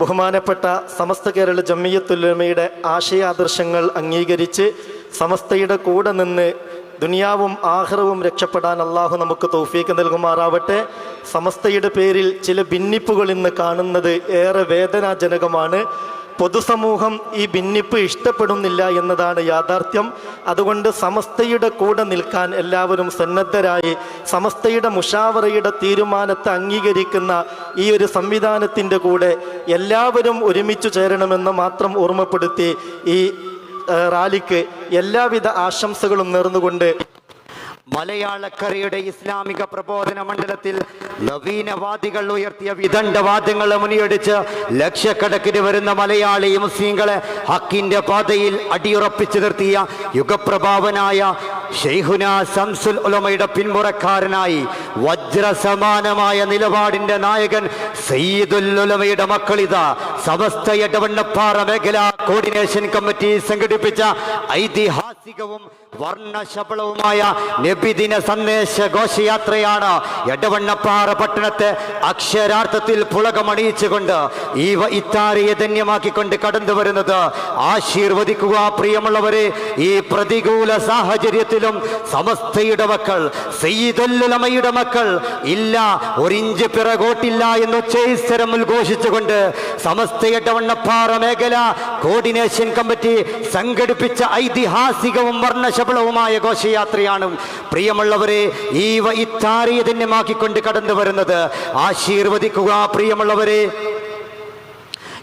ബഹുമാനപ്പെട്ട സമസ്ത കേരള ജമ്മിയത്തുലമയുടെ ആശയാദർശങ്ങൾ അംഗീകരിച്ച് സമസ്തയുടെ കൂടെ നിന്ന് ദുനിയാവും ആഹ്റവും രക്ഷപ്പെടാൻ അള്ളാഹു നമുക്ക് തൗഫീക്ക് നൽകുമാറാവട്ടെ. സമസ്തയുടെ പേരിൽ ചില ഭിന്നിപ്പുകൾ ഇന്ന് കാണുന്നത് ഏറെ വേദനാജനകമാണ്. പൊതുസമൂഹം ഈ ഭിന്നിപ്പ് ഇഷ്ടപ്പെടുന്നില്ല എന്നതാണ് യാഥാർത്ഥ്യം. അതുകൊണ്ട് സമസ്തയുടെ കൂടെ നിൽക്കാൻ എല്ലാവരും സന്നദ്ധരായി സമസ്തയുടെ മുഷാവറയുടെ തീരുമാനത്തെ അംഗീകരിക്കുന്ന ഈ ഒരു സംവിധാനത്തിന്റെ കൂടെ എല്ലാവരും ഒരുമിച്ച് ചേരണമെന്ന് മാത്രം ഓർമ്മപ്പെടുത്തി ഈ റാലിക്ക് എല്ലാവിധ ആശംസകളും നേർന്നുകൊണ്ട് മലയാളക്കരയുടെ ഇസ്ലാമിക പ്രബോധന മണ്ഡലത്തിൽ നവീനവാദികൾ ഉയർത്തിയ വിദണ്ഡവാദങ്ങളെ മുനിയടിച്ച് ലക്ഷക്കണക്കിന് വരുന്ന മലയാളി മുസ്ലിങ്ങളെ ഹക്കിന്റെ പാതയിൽ അടിയുറപ്പിച്ചു നിർത്തിയ യുഗപ്രഭാവനായ ഷെയ്ഹുന സംസുൽ ഉലമയുടെ പിന്മുറക്കാരനായി വജ്രസമാനമായ നിലപാടിന്റെ നായകൻ സയ്യിദുൽ ഉലമയുടെ മക്കളിത സമസ്ത എടവണ്ണപ്പാറ മേഖല കോർഡിനേഷൻ കമ്മിറ്റി സംഘടിപ്പിച്ച ഐതിഹാസികവും വർണശബളവുമായ നബിദിന സന്ദേശ ഘോഷയാത്രയാണ് എടവണ്ണപ്പാറ പട്ടണത്തെ അക്ഷരാർത്ഥത്തിൽ പുളകമണിയിച്ചുകൊണ്ട് ഈ ഇത്താരയെ ധന്യമാക്കിക്കൊണ്ട് കടന്നു വരുന്നത്. ആശീർവദിക്കുക പ്രിയമുള്ളവരെ ഈ പ്രതികൂല സാഹചര്യത്തിലും സമസ്തയുടെ മക്കൾ സയ്യിദുല്ലമയുടെ മക്കൾ ഇല്ല ഒരിഞ്ച് പിറകോട്ടില്ല എന്ന് ഉച്ചൈസ്തരം ഉദ്ഘോഷിച്ചുകൊണ്ട് സമസ്തയുടെ വണ്ണപ്പാറ മേഖല കോർഡിനേഷൻ കമ്മിറ്റി സംഘടിപ്പിച്ച ഐതിഹാസികവും വർണശബളവുമായ ഘോഷയാത്രയാണ് പ്രിയമുള്ളവരെ ഈ വ- ഇത്താരിയെ ധന്യമാക്കിക്കൊണ്ട് കടന്നു വരുന്നത്. ആശീർവദിക്കുക പ്രിയമുള്ളവരെ.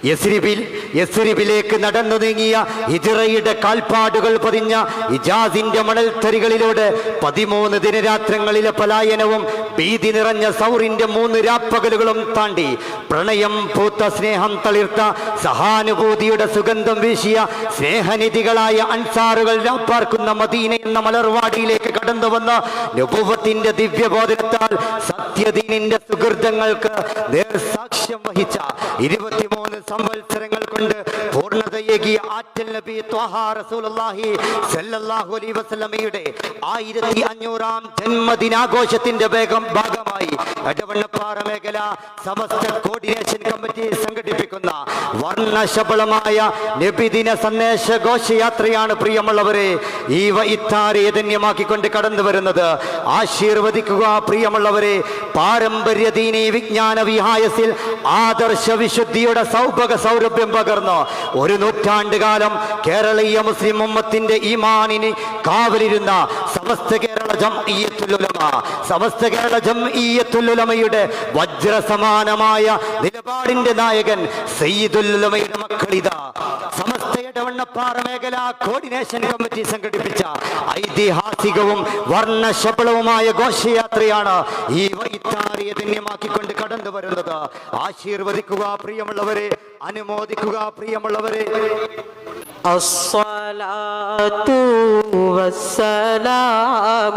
യസ്രിബിൽ യസ്രിബിലേക്ക് നടന്നു നീങ്ങിയ ഹിജറയുടെ കാൽപ്പാടുകൾ പതിഞ്ഞ ഇജാസിന്റെ മണൽത്തരികളിലൂടെ പതിമൂന്ന് ദിനരാത്രങ്ങളിലെ പലായനവും ഭീതി നിറഞ്ഞ സൗറിന്റെ മൂന്ന് രാപ്പകലുകളും താണ്ടി പ്രണയം പൂത്ത സ്നേഹം തളിർത്ത സഹാനുഭൂതിയുടെ സുഗന്ധം വീശിയ സ്നേഹനിധികളായ അൻസാറുകൾ രാപ്പാർക്കുന്ന മദീന എന്ന മലർവാടിയിലേക്ക് കടന്നു വന്ന നുപുവത്തിന്റെ ദിവ്യബോധനത്താൽ സത്യദീനിന്റെ സുഹൃതങ്ങൾക്ക് നേർസാക്ഷ്യം വഹിച്ച ഇരുപത്തിമൂന്ന് സംവത്സരങ്ങൾ കൊണ്ട് പൂർണതയേകിയ ആറ്റൽ നബി റസൂലുള്ളാഹി സല്ലല്ലാഹു വസല്ലമയുടെ ആയിരത്തി അഞ്ഞൂറാം ജന്മദിനാഘോഷത്തിന്റെ വേഗം ഭാഗമായി എടവണ്ണപ്പാറ മേഖല സമസ്ത കോർഡിനേഷൻ കമ്മിറ്റി സംഘടിപ്പിക്കുന്ന വർണശബളമായ നബിദിന സന്ദേശ ഘോഷയാത്രയാണ് പ്രിയമുള്ളവരെ. ഈ ഇത്താരിയെ ധന്യമാക്കിക്കൊണ്ട് കടന്നു വരുന്നത്. ആശീർവദിക്കുക പ്രിയമുള്ളവരെ. പാരമ്പര്യ ദീനി വിജ്ഞാന വിഹായസിൽ ആദർശ വിശുദ്ധിയുടെ സൗഭഗ സൗരഭ്യം പകർന്ന്. ഒരു നൂറ്റാണ്ട് കാലം കേരളീയ മുസ്ലിം ഉമ്മത്തിന്റെ ഈമാനിന് കാവലിരുന്ന സമസ്ത കേരള ജംഇയ്യത്തുൽ ഉലമ. സമസ്ത കേരള ജംഇയ്യത്തുൽ ഉലമയുടെ വജ്രസമാനമായ നിലപാടിന്റെ നായകൻ സയ്യിദുൽ ഉലമയുടെ മക്കളിതാ സമസ്തയുടെ വണ്ണപ്പാറ മേഖല കോർഡിനേഷൻ കമ്മിറ്റി സംഘടിപ്പിച്ച ഐതിഹാസികവും വർണ്ണശബളവുമായ ഘോഷയാത്രയാണ് ഈ വൈത്താറിയെ ധന്യമാക്കിക്കൊണ്ട് കടന്നു വരുന്നത് ആശീർവദിക്കുക പ്രിയമുള്ളവരെ അനുമോദിക്കുക പ്രിയമുള്ളവരെ الصلاة والسلام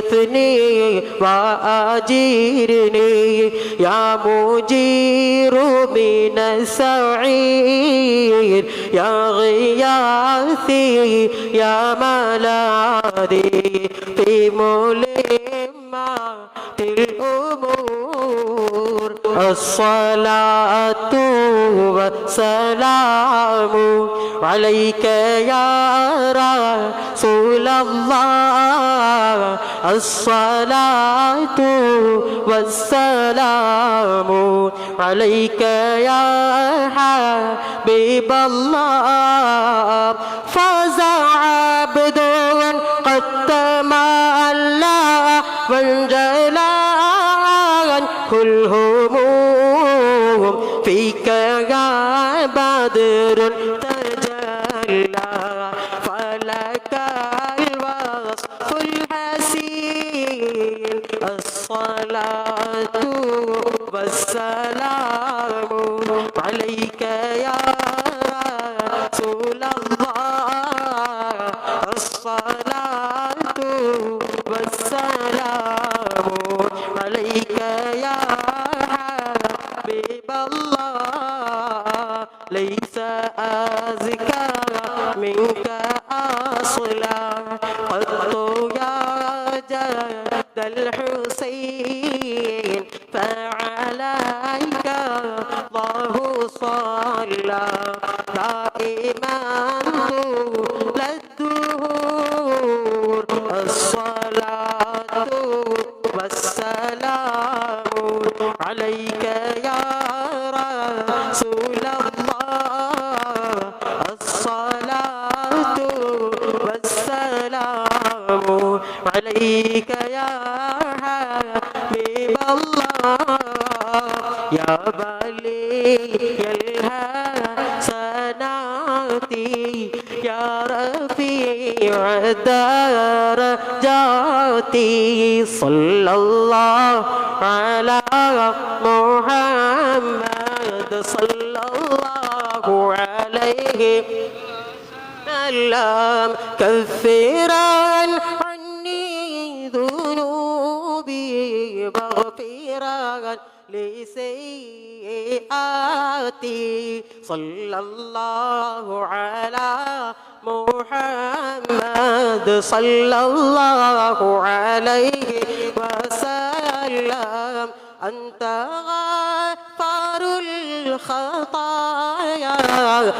فأغثني وأجيرني. يا مجير من السعير يا غياثي يا রে প্রেমলে মাতিল উমুর। আসসালাতু ওয়া সালামু আলাইকা ইয়া রাসূলুল্লাহ। আসসালাতু ওয়া সালামু আলাইকা ইয়া হাবিবাল্লাহ। ফাজা আবদু قد تملى وانجلى عن كل هموم فيك يا بدر تجلى فلك الوصف الحسين الصلاة والسلام عليك يا منك أصلا الله. يا بلي الحسنات يا رفيع درجاتي صلى الله على محمد صلى الله عليه وسلم. كثيرا مغفرا لسيئاتي. صلى الله على محمد. صلى الله عليه وسلم. أنت غفار الخطايا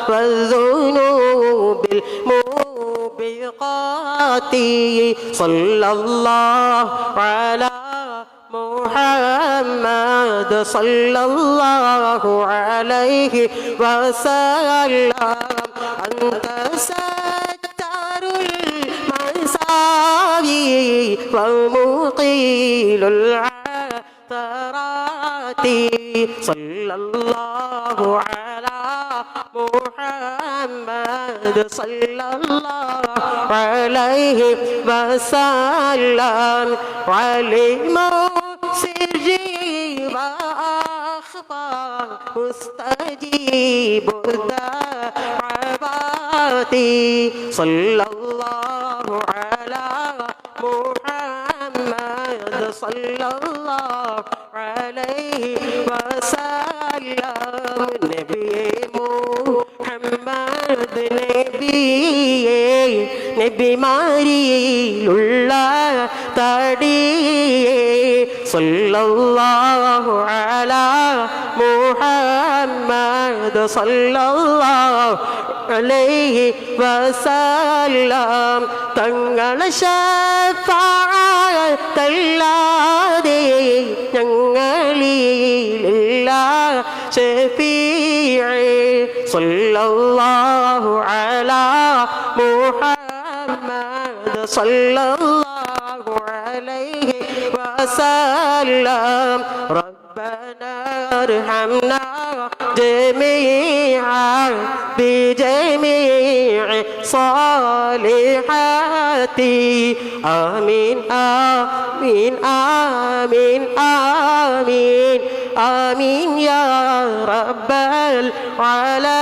والذنوب الموبقات. صلى الله على محمد صلى الله عليه وسلم. أنت ستار المساوي ومقيل العثرات صلى الله على محمد صلى الله عليه وسلم. علم مدري وأخطأ مستجيب الدعوات صلى الله على محمد صلى الله عليه وسلم نبي محمد نبي நெபிமாரியிலுள்ள തടിയേ സല്ലല്ലാഹു അലാ മുഹമ്മദ് സല്ലല്ലാഹു അലൈഹി വസല്ലം. തങ്ങളെ ശഫാഅത്തല്ലാതെ ഞങ്ങളിലില്ല. ഷഫീഇ സല്ലല്ലാഹു അലാ മുഹമ്മദ് സല്ലല്ലാഹു عليه وسلم. ربنا ارحمنا جميعا بجميع صالحاتي. آمين آمين آمين آمين آمين يا رب العالمين.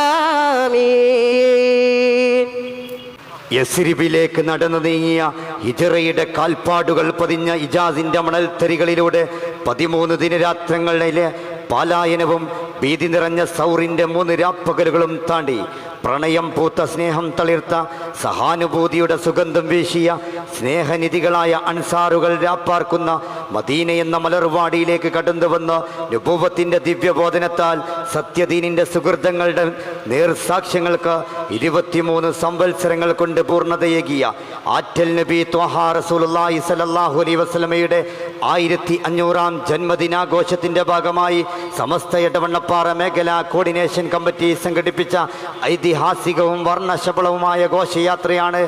യസ്രിബിലേക്ക് നടന്നു നീങ്ങിയ ഹിജറയുടെ കാൽപ്പാടുകൾ പതിഞ്ഞ ഇജാസിന്റെ മണൽത്തരികളിലൂടെ പതിമൂന്ന് ദിനരാത്രങ്ങളിലെ പാലായനവും ഭീതി നിറഞ്ഞ സൗറിന്റെ മൂന്ന് രാപ്പകലുകളും താണ്ടി പ്രണയം പൂത്ത സ്നേഹം തളിർത്ത സഹാനുഭൂതിയുടെ സുഗന്ധം വീശിയ സ്നേഹനിധികളായ അൻസാറുകൾ രാപ്പാർക്കുന്ന മദീന എന്ന മലർവാടിയിലേക്ക് കടന്നുവന്ന് നുപൂവത്തിന്റെ ദിവ്യബോധനത്താൽ സത്യദീനിന്റെ സുഹൃതങ്ങളുടെ നേർസാക്ഷ്യങ്ങൾക്ക് ഇരുപത്തിമൂന്ന് സംവത്സരങ്ങൾ കൊണ്ട് പൂർണതയേകിയ ആറ്റൽ നബി ത്വഹാ റസൂലി സലല്ലാഹു അലൈ വസ്ലമയുടെ ആയിരത്തി അഞ്ഞൂറാം ജന്മദിനാഘോഷത്തിന്റെ ഭാഗമായി സമസ്ത ഇടവണ്ണപ്പാറ മേഖല കോർഡിനേഷൻ കമ്മിറ്റി സംഘടിപ്പിച്ച ഐതിഹാസികവും വർണശബളവുമായ ഘോഷയാത്രയാണ്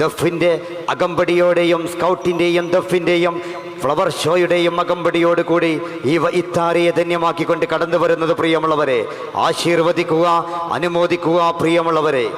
ദഫിന്റെ അകമ്പടിയോടെയും സ്കൗട്ടിന്റെയും ദഫിന്റെയും ഫ്ലവർ ഷോയുടെയും അകമ്പടിയോട് കൂടി ഈ ഇത്താരയെ ധന്യമാക്കിക്കൊണ്ട് കടന്നു വരുന്നത് പ്രിയമുള്ളവരെ. ആശീർവദിക്കുക അനുമോദിക്കുക പ്രിയമുള്ളവരെ.